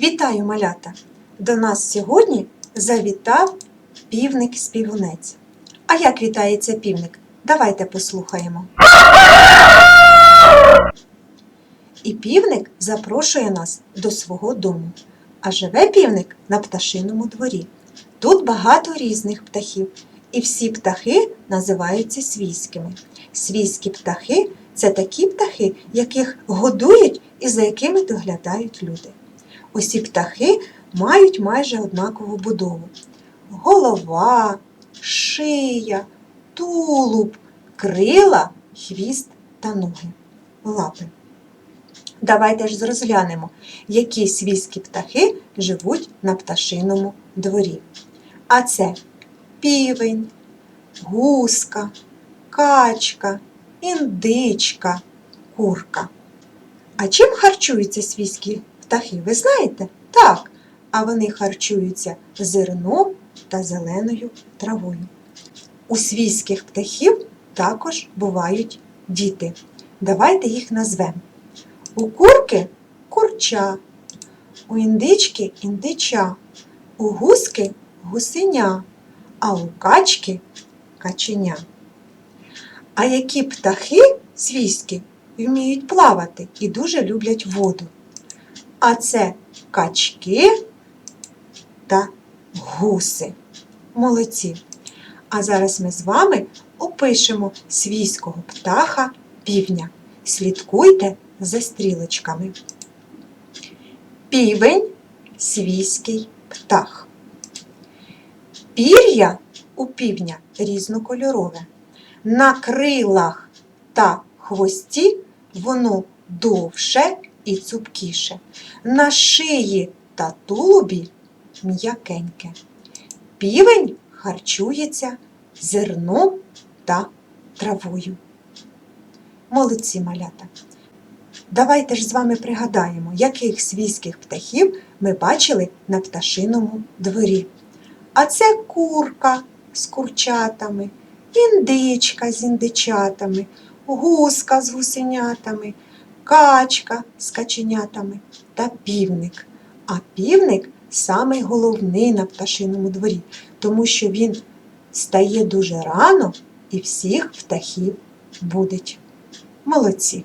Вітаю, малята! До нас сьогодні завітав півник-співунець. А як вітається півник? Давайте послухаємо. І півник запрошує нас до свого дому. А живе півник на пташиному дворі. Тут багато різних птахів, і всі птахи називаються свійськими. Свійські птахи це такі птахи, яких годують і за якими доглядають люди. Усі птахи мають майже однакову будову: голова, шия, тулуб, крила, хвіст та ноги, лапи. Давайте ж розглянемо, які свійські птахи живуть на пташиному дворі. А це півень, гуска, качка, індичка, курка. А чим харчуються свійські птахи, ви знаєте? Так, а вони харчуються зерном та зеленою травою. У свійських птахів також бувають діти. Давайте їх назвемо. У курки курча, у індички індича, у гуски гусеня, а у качки каченя. А які птахи свійські вміють плавати і дуже люблять воду? А це качки та гуси. Молодці. А зараз ми з вами опишемо свійського птаха півня. Слідкуйте за стрілочками. Півень свійський птах. Пір'я у півня різнокольорове. На крилах та хвості воно довше і цупкіше. На шиї та тулубі м'якеньке. Півень харчується зерном та травою. Молодці малята! Давайте ж з вами пригадаємо, яких свійських птахів ми бачили на пташиному дворі. А це курка з курчатами, індичка з індичатами, гуска з гусенятами, качка з каченятами та півник. А півник самий головний на пташиному дворі, тому що він стає дуже рано і всіх птахів будить. Молодці!